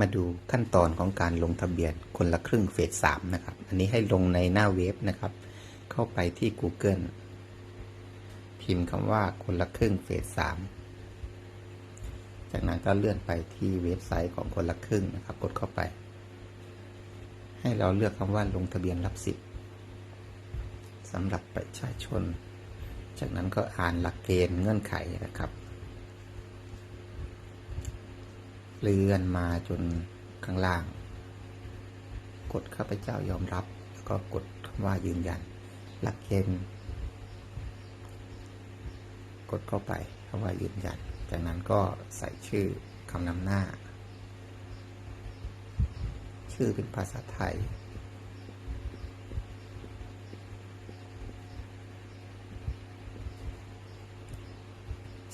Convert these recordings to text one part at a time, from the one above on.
มาดูขั้นตอนของการลงทะเบียนคนละครึ่งเฟสสามนะครับ อันนี้ให้ลงในหน้าเว็บนะครับ เข้าไปที่ Google พิมพ์คำว่าคนละครึ่งเฟสสามจากนั้นก็เลื่อนไปที่เว็บไซต์ของคนละครึ่งนะครับ กดเข้าไป ให้เราเลือกคำว่าลงทะเบียนรับสิทธิ์สำหรับประชาชน จากนั้นก็อ่านหลักเกณฑ์เงื่อนไขนะครับ เลื่อนมาจนข้างล่าง กดข้าพเจ้ายอมรับ แล้วก็กดคำว่ายืนยัน หลักเกณฑ์กดเข้าไปคำว่ายืนยัน จากนั้นก็ใส่ชื่อคำนำหน้า ชื่อเป็นภาษาไทย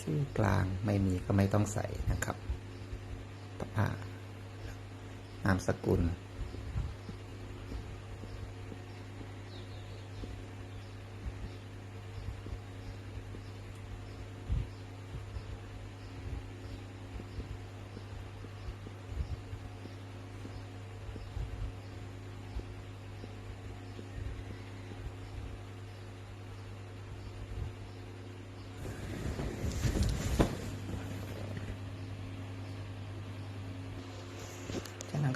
ชื่อกลางไม่มีก็ไม่ต้องใส่นะครับ ต่อมานามสกุล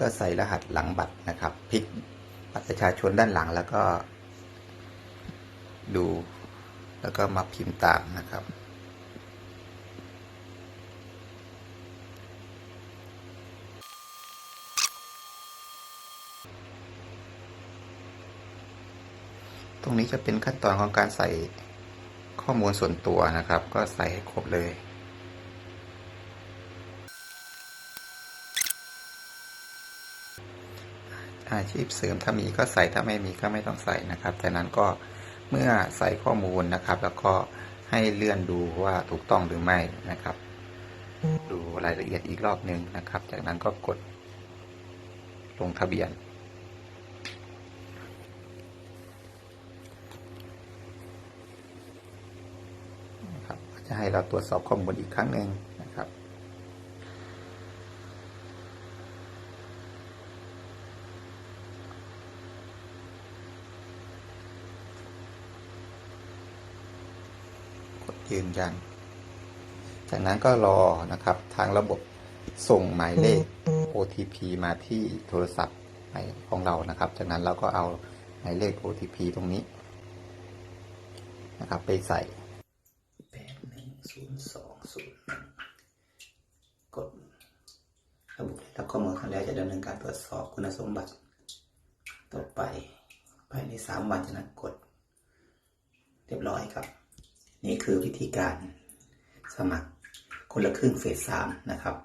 ก็ใส่รหัสหลังบัตรนะครับพลิกบัตรประชาชนด้านหลังแล้วก็ ดู แล้วก็มาพิมพ์ตามนะครับตรงนี้จะเป็นขั้นตอนของการใส่ข้อมูลส่วนตัวนะครับ ก็ใส่ให้ครบเลย อาชีพเสริมถ้ามีก็ใส่ถ้าไม่มีก็ไม่ต้องใส่นะครับจากนั้นก็เมื่อใส่ข้อมูลนะครับ แล้วก็ให้เลื่อนดูว่าถูกต้องหรือไม่นะครับ ดูรายละเอียดอีกรอบหนึ่งนะครับ จากนั้นก็กดลงทะเบียนนะครับจะให้เราตรวจสอบข้อมูลอีกครั้งหนึ่งนะครับ กด ยืนยัน จากนั้นก็รอนะครับทางระบบส่งหมายเลข OTP มาที่โทรศัพท์ของเรานะครับ จากนั้นเราก็เอาหมายเลข OTP ตรงนี้นะครับไปใส่แปดหนึ่งศูนย์สองศูนย์กดระบบได้รับข้อมูลครั้งแล้วจะดำเนินการตรวจสอบคุณสมบัติ ต่อไปภายในสามวันจากนั้นกด เรียบร้อยครับ นี่คือวิธีการสมัครคนละครึ่งเฟสสามนะครับ